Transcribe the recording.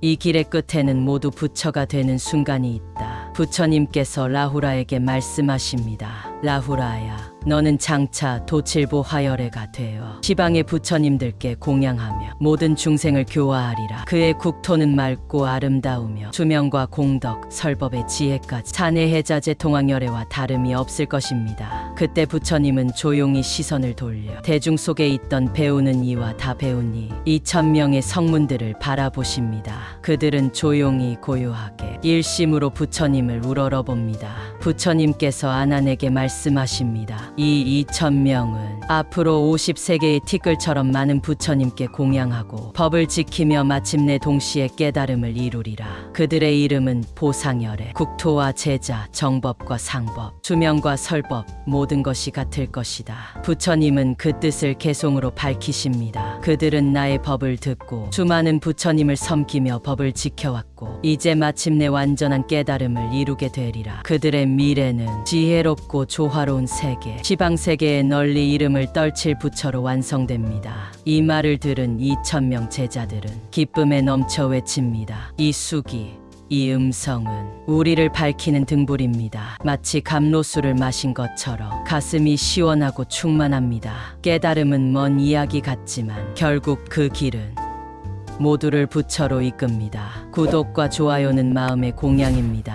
이 길의 끝에는 모두 부처가 되는 순간이 있다. 부처님께서 라후라에게 말씀하십니다. 라후라야, 너는 장차 도칠보 화열애가 되어 시방의 부처님들께 공양하며 모든 중생을 교화하리라. 그의 국토는 맑고 아름다우며 수명과 공덕, 설법의 지혜까지 사내 해자재 동왕열애와 다름이 없을 것입니다. 그때 부처님은 조용히 시선을 돌려 대중 속에 있던 배우는 이와 다 배우니 이 천명의 성문들을 바라보십니다. 그들은 조용히 고요하게 일심으로 부처님을 우러러 봅니다. 부처님께서 아난에게 말씀하십니다. 이 2천명은 앞으로 50세계의 티끌처럼 많은 부처님께 공양하고 법을 지키며 마침내 동시에 깨달음을 이루리라. 그들의 이름은 보상열애, 국토와 제자, 정법과 상법, 수명과 설법, 모든 것이 같을 것이다. 부처님은 그 뜻을 개송으로 밝히십니다. 그들은 나의 법을 듣고 수많은 부처님을 섬기며 법을 지켜왔고 이제 마침내 완전한 깨달음을 이루게 되리라. 그들의 미래는 지혜롭고 조화로운 세계, 시방 세계에 널리 이름을 떨칠 부처로 완성됩니다. 이 말을 들은 2천명 제자들은 기쁨에 넘쳐 외칩니다. 이 수기 이 음성은 우리를 밝히는 등불입니다. 마치 감로수를 마신 것처럼 가슴이 시원하고 충만합니다. 깨달음은 먼 이야기 같지만 결국 그 길은 모두를 부처로 이끕니다. 구독과 좋아요는 마음의 공양입니다.